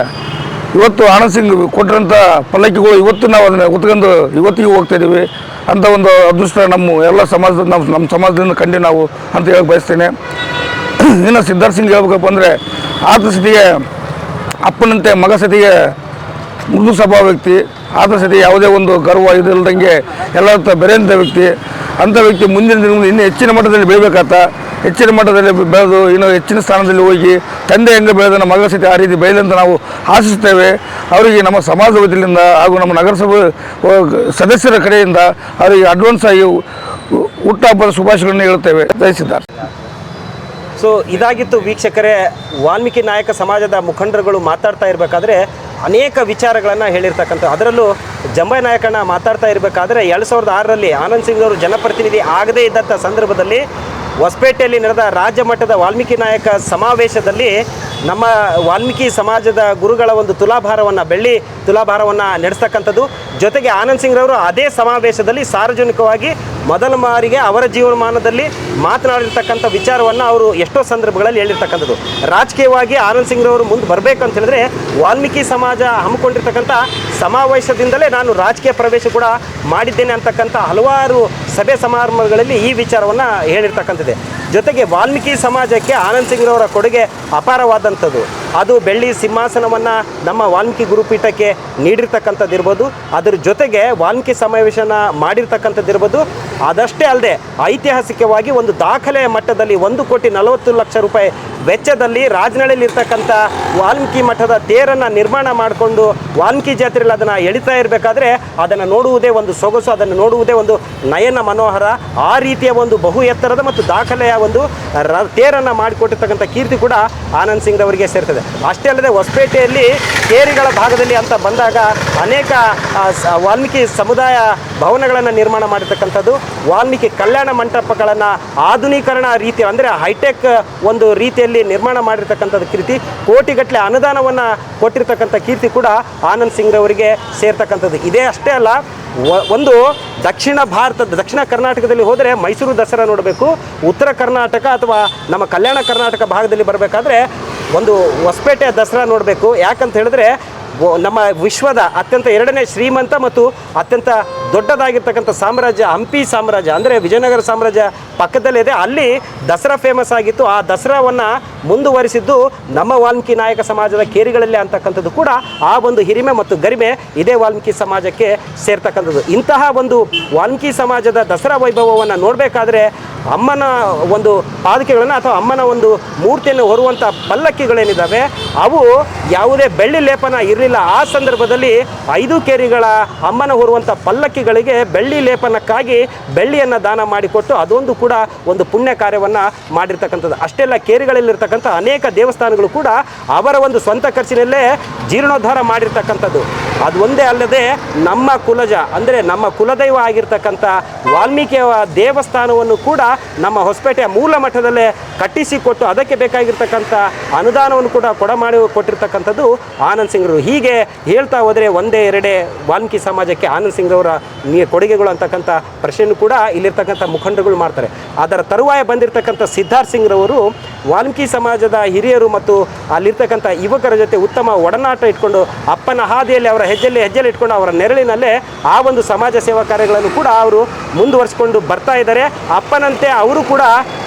Speaker 3: ಇವತ್ತು ಆನಂದ್ ಸಿಂಗ್ ಕೊಟ್ಟಿರೋಂಥ ಪಲ್ಲಕ್ಕಿಗಳು ಇವತ್ತು ನಾವು ಅದನ್ನು ಉತ್ಕೊಂಡು ಇವತ್ತಿಗೂ ಹೋಗ್ತಾ ಇದ್ದೀವಿ ಅಂಥ ಒಂದು ಅದೃಷ್ಟ ನಮ್ಮ ಎಲ್ಲ ಸಮಾಜದ ನಮ್ಮ ನಮ್ಮ ಸಮಾಜದಿಂದ ಕಂಡು ನಾವು ಅಂತ ಹೇಳಕ್ಕೆ ಬಯಸ್ತೇನೆ. ಇನ್ನು ಸಿದ್ಧಾರ್ಥ ಸಿಂಗ್ ಹೇಳ್ಬೇಕಪ್ಪ ಅಂದರೆ ಆತ ಸತಿಗೆ ಅಪ್ಪನಂತೆ ಮಗ ಸತಿಗೆ ಮೃದು ಸ್ವಭಾವ ವ್ಯಕ್ತಿ. ಆತ ಸತಿ ಯಾವುದೇ ಒಂದು ಗರ್ವ ಇದಿಲ್ಲದಂಗೆ ಎಲ್ಲ ಬೆರೆಯಂಥ ವ್ಯಕ್ತಿ, ಅಂಥ ವ್ಯಕ್ತಿ ಮುಂದಿನ ದಿನಗಳು ಇನ್ನೂ ಹೆಚ್ಚಿನ ಮಟ್ಟದಲ್ಲಿ ಬೆಳಿಬೇಕಾತ, ಹೆಚ್ಚಿನ ಮಟ್ಟದಲ್ಲಿ ಬೆಳೆದು ಇನ್ನೂ ಹೆಚ್ಚಿನ ಸ್ಥಾನದಲ್ಲಿ ಹೋಗಿ ತಂದೆ ಹೆಂಗೆ ಬೆಳೆದ ನಮ್ಮ ಮಗಳ ಸತಿ ಆ ರೀತಿ ಬೆಳೆದಂತ ನಾವು ಆಶಿಸ್ತೇವೆ. ಅವರಿಗೆ ನಮ್ಮ ಸಮಾಜ ವತಿಯಿಂದ ಹಾಗೂ ನಮ್ಮ ನಗರಸಭೆ ಸದಸ್ಯರ ಕಡೆಯಿಂದ ಅವರಿಗೆ ಅಡ್ವಾನ್ಸ್ ಆಗಿ ಹುಟ್ಟಹಬ್ಬದ ಶುಭಾಶಯಗಳನ್ನು ಹೇಳುತ್ತೇವೆ. ಜಯಿಸಿದ್ದಾರೆ
Speaker 1: ಸೊ ಇದಾಗಿತ್ತು ವೀಕ್ಷಕರೇ, ವಾಲ್ಮೀಕಿ ನಾಯಕ ಸಮಾಜದ ಮುಖಂಡರುಗಳು ಮಾತಾಡ್ತಾ ಇರಬೇಕಾದ್ರೆ ಅನೇಕ ವಿಚಾರಗಳನ್ನು ಹೇಳಿರ್ತಕ್ಕಂಥ ಅದರಲ್ಲೂ ಜಂಬೈ ನಾಯಕಣ್ಣ ಮಾತಾಡ್ತಾ ಇರಬೇಕಾದ್ರೆ ಎರಡು ಸಾವಿರದ ಆರರಲ್ಲಿ ಆನಂದ್ ಸಿಂಗ್ ಅವರು ಜನಪ್ರತಿನಿಧಿ ಆಗದೇ ಇದ್ದಂಥ ಸಂದರ್ಭದಲ್ಲಿ ಹೊಸಪೇಟೆಯಲ್ಲಿ ನಡೆದ ರಾಜ್ಯ ಮಟ್ಟದ ವಾಲ್ಮೀಕಿ ನಾಯಕ ಸಮಾವೇಶದಲ್ಲಿ ನಮ್ಮ ವಾಲ್ಮೀಕಿ ಸಮಾಜದ ಗುರುಗಳ ಒಂದು ತುಲಾಭಾರವನ್ನು, ಬೆಳ್ಳಿ ತುಲಾಭಾರವನ್ನು ನಡೆಸ್ತಕ್ಕಂಥದ್ದು. ಜೊತೆಗೆ ಆನಂದ್ ಸಿಂಗ್ರವರು ಅದೇ ಸಮಾವೇಶದಲ್ಲಿ ಸಾರ್ವಜನಿಕವಾಗಿ ಮೊದಲ ಬಾರಿಗೆ ಅವರ ಜೀವನಮಾನದಲ್ಲಿ ಮಾತನಾಡಿರ್ತಕ್ಕಂಥ ವಿಚಾರವನ್ನು ಅವರು ಎಷ್ಟೋ ಸಂದರ್ಭಗಳಲ್ಲಿ ಹೇಳಿರ್ತಕ್ಕಂಥದ್ದು. ರಾಜಕೀಯವಾಗಿ ಆನಂದ್ ಸಿಂಗ್ ರವರು ಮುಂದೆ ಬರಬೇಕು ಅಂತ ಹೇಳಿದ್ರೆ ವಾಲ್ಮೀಕಿ ಸಮಾಜ ಹಮ್ಮಿಕೊಂಡಿರ್ತಕ್ಕಂಥ ಸಮಾವೇಶದಿಂದಲೇ ನಾನು ರಾಜಕೀಯ ಪ್ರವೇಶ ಕೂಡ ಮಾಡಿದ್ದೇನೆ ಅಂತಕ್ಕಂಥ ಹಲವಾರು ಸಭೆ ಸಮಾರಂಭಗಳಲ್ಲಿ ಈ ವಿಚಾರವನ್ನು ಹೇಳಿರ್ತಕ್ಕಂಥದ್ದೇ. ಜೊತೆಗೆ ವಾಲ್ಮೀಕಿ ಸಮಾಜಕ್ಕೆ ಆನಂದ್ ಸಿಂಗ್ ರವರ ಕೊಡುಗೆ ಅಪಾರವಾದಂಥದ್ದು. ಅದು ಬೆಳ್ಳಿ ಸಿಂಹಾಸನವನ್ನು ನಮ್ಮ ವಾಲ್ಮೀಕಿ ಗುರುಪೀಠಕ್ಕೆ ನೀಡಿರ್ತಕ್ಕಂಥದ್ದಿರ್ಬೋದು, ಅದರ ಅದ್ರ ಜೊತೆಗೆ ವಾಲ್ಮೀಕಿ ಸಮಾವೇಶನ ಮಾಡಿರ್ತಕ್ಕಂಥದ್ದಿರ್ಬೋದು ಅದಷ್ಟೇ ಅಲ್ಲದೆ ಐತಿಹಾಸಿಕವಾಗಿ ಒಂದು ದಾಖಲೆಯ ಮಟ್ಟದಲ್ಲಿ ಒಂದು ಕೋಟಿ ನಲವತ್ತು ಲಕ್ಷ ರೂಪಾಯಿ ವೆಚ್ಚದಲ್ಲಿ ರಾಜನಹಳ್ಳಿಲಿರ್ತಕ್ಕಂಥ ವಾಲ್ಮೀಕಿ ಮಠದ ತೇರನ್ನು ನಿರ್ಮಾಣ ಮಾಡಿಕೊಂಡು ವಾಲ್ಮೀಕಿ ಜಾತ್ರೆಯಲ್ಲಿ ಅದನ್ನು ಎಳಿತಾ ಇರಬೇಕಾದ್ರೆ ಅದನ್ನು ನೋಡುವುದೇ ಒಂದು ಸೊಗಸು, ಅದನ್ನು ನೋಡುವುದೇ ಒಂದು ನಯನ ಮನೋಹರ. ಆ ರೀತಿಯ ಒಂದು ಬಹು ಎತ್ತರದ ಮತ್ತು ದಾಖಲೆಯ ಒಂದು ತೇರನ್ನು ಮಾಡಿಕೊಟ್ಟಿರ್ತಕ್ಕಂಥ ಕೀರ್ತಿ ಕೂಡ ಆನಂದ್ ಸಿಂಗ್ ಅವರಿಗೆ ಸೇರ್ತದೆ. ಅಷ್ಟೇ ಅಲ್ಲದೆ ಹೊಸಪೇಟೆಯಲ್ಲಿ ಕೇರಿಗಳ ಭಾಗದಲ್ಲಿ ಅಂತ ಬಂದಾಗ ಅನೇಕ ವಾಲ್ಮೀಕಿ ಸಮುದಾಯ ಭವನಗಳನ್ನು ನಿರ್ಮಾಣ ಮಾಡಿರ್ತಕ್ಕಂಥದ್ದು. ವಾಲ್ಮೀಕಿ ಕಲ್ಯಾಣ ಮಂಟಪಗಳನ್ನು ಆಧುನೀಕರಣ ರೀತಿ ಅಂದರೆ ಹೈಟೆಕ್ ಒಂದು ರೀತಿಯಲ್ಲಿ ನಿರ್ಮಾಣ ಮಾಡಿರ್ತಕ್ಕಂಥದ್ದು ಕೀರ್ತಿ. ಕೋಟಿಗಟ್ಟಲೆ ಅನುದಾನವನ್ನು ಕೊಟ್ಟಿರ್ತಕ್ಕಂಥ ಕೀರ್ತಿ ಕೂಡ ಆನಂದ್ ಸಿಂಗ್ ಅವರಿಗೆ ಸೇರ್ತಕ್ಕಂಥದ್ದು. ಇದೇ ಅಷ್ಟೇ ಅಲ್ಲ ಒಂದು ದಕ್ಷಿಣ ಭಾರತದ, ದಕ್ಷಿಣ ಕರ್ನಾಟಕದಲ್ಲಿ ಹೋದರೆ ಮೈಸೂರು ದಸರಾ ನೋಡಬೇಕು, ಉತ್ತರ ಕರ್ನಾಟಕ ಅಥವಾ ನಮ್ಮ ಕಲ್ಯಾಣ ಕರ್ನಾಟಕ ಭಾಗದಲ್ಲಿ ಬರಬೇಕಾದ್ರೆ ಒಂದು ಹೊಸಪೇಟೆ ದಸರಾ ನೋಡಬೇಕು. ಯಾಕಂತ ಹೇಳಿದ್ರೆ ನಮ್ಮ ವಿಶ್ವದ ಅತ್ಯಂತ ಎರಡನೇ ಶ್ರೀಮಂತ ಮತ್ತು ಅತ್ಯಂತ ದೊಡ್ಡದಾಗಿರ್ತಕ್ಕಂಥ ಸಾಮ್ರಾಜ್ಯ, ಹಂಪಿ ಸಾಮ್ರಾಜ್ಯ, ಅಂದರೆ ವಿಜಯನಗರ ಸಾಮ್ರಾಜ್ಯ ಪಕ್ಕದಲ್ಲಿದೆ ಅಲ್ಲಿ ದಸರಾ ಫೇಮಸ್ ಆಗಿತ್ತು. ಆ ದಸರಾವನ್ನು ಮುಂದುವರಿಸಿದ್ದು ನಮ್ಮ ವಾಲ್ಮೀಕಿ ನಾಯಕ ಸಮಾಜದ ಕೇರಿಗಳಲ್ಲಿ ಅಂತಕ್ಕಂಥದ್ದು ಕೂಡ ಆ ಒಂದು ಹಿರಿಮೆ ಮತ್ತು ಗರಿಮೆ ಇದೇ ವಾಲ್ಮೀಕಿ ಸಮಾಜಕ್ಕೆ ಸೇರ್ತಕ್ಕಂಥದ್ದು. ಇಂತಹ ಒಂದು ವಾಲ್ಮೀಕಿ ಸಮಾಜದ ದಸರಾ ವೈಭವವನ್ನು ನೋಡಬೇಕಾದ್ರೆ ಅಮ್ಮನ ಒಂದು ಪಾದಕೆಗಳನ್ನು ಅಥವಾ ಅಮ್ಮನ ಒಂದು ಮೂರ್ತಿಯನ್ನು ಹೊರುವಂಥ ಪಲ್ಲಕ್ಕಿಗಳೇನಿದ್ದಾವೆ, ಅವು ಯಾವುದೇ ಬೆಳ್ಳಿ ಲೇಪನ ಇರಲಿಲ್ಲ. ಆ ಸಂದರ್ಭದಲ್ಲಿ ಐದು ಕೇರಿಗಳ ಅಮ್ಮನ ಹೊರುವಂಥ ಪಲ್ಲಕ್ಕಿಗಳಿಗೆ ಬೆಳ್ಳಿ ಲೇಪನಕ್ಕಾಗಿ ಬೆಳ್ಳಿಯನ್ನು ದಾನ ಮಾಡಿಕೊಟ್ಟು ಅದೊಂದು ಕೂಡ ಒಂದು ಪುಣ್ಯ ಕಾರ್ಯವನ್ನು ಮಾಡಿರ್ತಕ್ಕಂಥದ್ದು. ಅಷ್ಟೆಲ್ಲ ಕೇರಿಗಳಲ್ಲಿರ್ತಕ್ಕಂಥ ಅನೇಕ ದೇವಸ್ಥಾನಗಳು ಕೂಡ ಅವರ ಒಂದು ಸ್ವಂತ ಖರ್ಚಿನಲ್ಲೇ ಜೀರ್ಣೋದ್ಧಾರ ಮಾಡಿರ್ತಕ್ಕಂಥದ್ದು. ಅದು ಒಂದೇ ಅಲ್ಲದೆ ನಮ್ಮ ಕುಲಜ, ಅಂದರೆ ನಮ್ಮ ಕುಲದೈವ ಆಗಿರ್ತಕ್ಕಂಥ ವಾಲ್ಮೀಕಿಯ ದೇವಸ್ಥಾನವನ್ನು ಕೂಡ ನಮ್ಮ ಹೊಸಪೇಟೆಯ ಮೂಲ ಮಠದಲ್ಲೇ ಕಟ್ಟಿಸಿಕೊಟ್ಟು ಅದಕ್ಕೆ ಬೇಕಾಗಿರ್ತಕ್ಕಂಥ ಅನುದಾನವನ್ನು ಕೂಡ ಕೊಡ ಮಾಡಿ ಕೊಟ್ಟಿರ್ತಕ್ಕಂಥದ್ದು ಆನಂದ್ ಸಿಂಗ್ರು. ಹೀಗೆ ಹೇಳ್ತಾ ಹೋದರೆ ಒಂದೇ ಎರಡೇ ವಾಲ್ಮೀಕಿ ಸಮಾಜಕ್ಕೆ ಆನಂದ್ ಸಿಂಗ್ರವರ ನೀ ಕೊಡುಗೆಗಳು ಅಂತಕ್ಕಂಥ ಪ್ರಶ್ನೆಯನ್ನು ಕೂಡ ಇಲ್ಲಿರ್ತಕ್ಕಂಥ ಮುಖಂಡರುಗಳು ಮಾಡ್ತಾರೆ. ಅದರ ತರುವಾಯ ಬಂದಿರತಕ್ಕಂಥ ಸಿದ್ಧಾರ್ಥ್ ಸಿಂಗ್ರವರು ವಾಲ್ಮೀಕಿ ಸಮಾಜದ ಹಿರಿಯರು ಮತ್ತು ಅಲ್ಲಿರ್ತಕ್ಕಂಥ ಯುವಕರ ಜೊತೆ ಉತ್ತಮ ಒಡನಾಟ ಇಟ್ಕೊಂಡು ಅಪ್ಪನ ಹಾದಿಯಲ್ಲಿ ಅವರ ಹೆಜ್ಜೆಯಲ್ಲಿ ಹೆಜ್ಜೆಯಲ್ಲಿ ಇಟ್ಕೊಂಡು ಅವರ ನೆರಳಿನಲ್ಲೇ ಆ ಒಂದು ಸಮಾಜ ಸೇವಾ ಕಾರ್ಯಗಳನ್ನು ಕೂಡ ಅವರು ಮುಂದುವರಿಸಿಕೊಂಡು ಬರ್ತಾ ಇದ್ದಾರೆ. ಅಪ್ಪನಂತೆ ಅವರು ಕೂಡ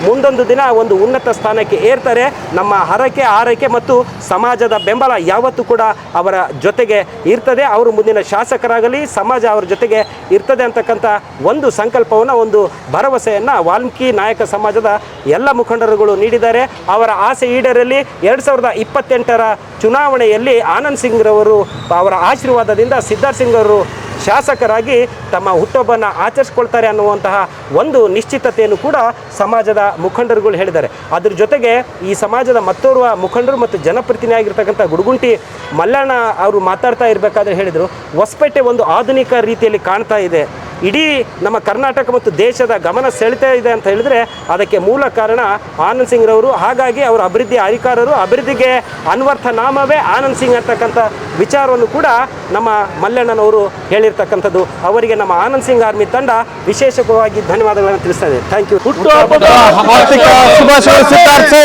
Speaker 1: ಮುಂದೊಂದು ದಿನ ಒಂದು ಉನ್ನತ ಸ್ಥಾನಕ್ಕೆ ಏರ್ತಾರೆ. ನಮ್ಮ ಹರಕೆ, ಆರೈಕೆ ಮತ್ತು ಸಮಾಜದ ಬೆಂಬಲ ಯಾವತ್ತೂ ಕೂಡ ಅವರ ಜೊತೆಗೆ ಇರ್ತದೆ. ಅವರು ಮುಂದಿನ ಶಾಸಕರಾಗಲಿ, ಸಮಾಜ ಅವರ ಜೊತೆಗೆ ಇರ್ತದೆ ಅಂತಕ್ಕಂಥ ಒಂದು ಸಂಕಲ್ಪವನ್ನು, ಒಂದು ಭರವಸೆಯನ್ನು ವಾಲ್ಮೀಕಿ ನಾಯಕ ಸಮಾಜದ ಎಲ್ಲ ಮುಖಂಡರುಗಳು ನೀಡಿದ್ದಾರೆ. ಅವರ ಆಸೆ ಈಡೇರಲಿ. ಎರಡು ಸಾವಿರದ ಇಪ್ಪತ್ತೆಂಟರ ಚುನಾವಣೆಯಲ್ಲಿ ಆನಂದ್ ಸಿಂಗ್ರವರು, ಅವರ ಆಶೀರ್ವಾದದಿಂದ ಸಿದ್ಧಾರ್ಥ ಸಿಂಗ್ ಅವರು ಶಾಸಕರಾಗಿ ತಮ್ಮ ಹುಟ್ಟುಹಬ್ಬನ ಆಚರಿಸ್ಕೊಳ್ತಾರೆ ಅನ್ನುವಂತಹ ಒಂದು ನಿಶ್ಚಿತತೆಯನ್ನು ಕೂಡ ಸಮಾಜದ ಮುಖಂಡರುಗಳು ಹೇಳಿದ್ದಾರೆ. ಅದ್ರ ಜೊತೆಗೆ ಈ ಸಮಾಜದ ಮತ್ತೋರ್ವ ಮುಖಂಡರು ಮತ್ತು ಜನಪ್ರತಿನಿಧಿಯಾಗಿರ್ತಕ್ಕಂಥ ಗುಡುಗುಂಟಿ ಮಲ್ಲಣ್ಣ ಅವರು ಮಾತಾಡ್ತಾ ಇರಬೇಕಾದ್ರೆ ಹೇಳಿದರು, ಹೊಸಪೇಟೆ ಒಂದು ಆಧುನಿಕ ರೀತಿಯಲ್ಲಿ ಕಾಣ್ತಾ ಇದೆ. ಇಡೀ ನಮ್ಮ ಕರ್ನಾಟಕ ಮತ್ತು ದೇಶದ ಗಮನ ಸೆಳಿತಾ ಇದೆ ಅಂತ ಹೇಳಿದ್ರೆ ಅದಕ್ಕೆ ಮೂಲ ಕಾರಣ ಆನಂದ್ ಸಿಂಗ್ ರವರು. ಹಾಗಾಗಿ ಅವರ ಅಭಿವೃದ್ಧಿ ಅಧಿಕಾರರು ಅಭಿವೃದ್ಧಿಗೆ ಅನ್ವರ್ಥ ನಾಮವೇ ಆನಂದ್ ಸಿಂಗ್ ಅಂತಕ್ಕಂಥ ವಿಚಾರವನ್ನು ಕೂಡ ನಮ್ಮ ಮಲ್ಲಣ್ಣನವರು ಹೇಳಿರ್ತಕ್ಕಂಥದ್ದು. ಅವರಿಗೆ ನಮ್ಮ ಆನಂದ್ ಸಿಂಗ್ ಆರ್ಮಿ ತಂಡ ವಿಶೇಷವಾಗಿ ಧನ್ಯವಾದಗಳನ್ನು ತಿಳಿಸ್ತಾ ಇದೆ. ಥ್ಯಾಂಕ್ ಯು
Speaker 2: ಹುಟ್ಟುಹಬ್ಬದ
Speaker 4: ಹಾರ್ದಿಕ ಶುಭಾಶಯ ಸಿದ್ಧಾರ್ಥ್ ಸಿಂಗ್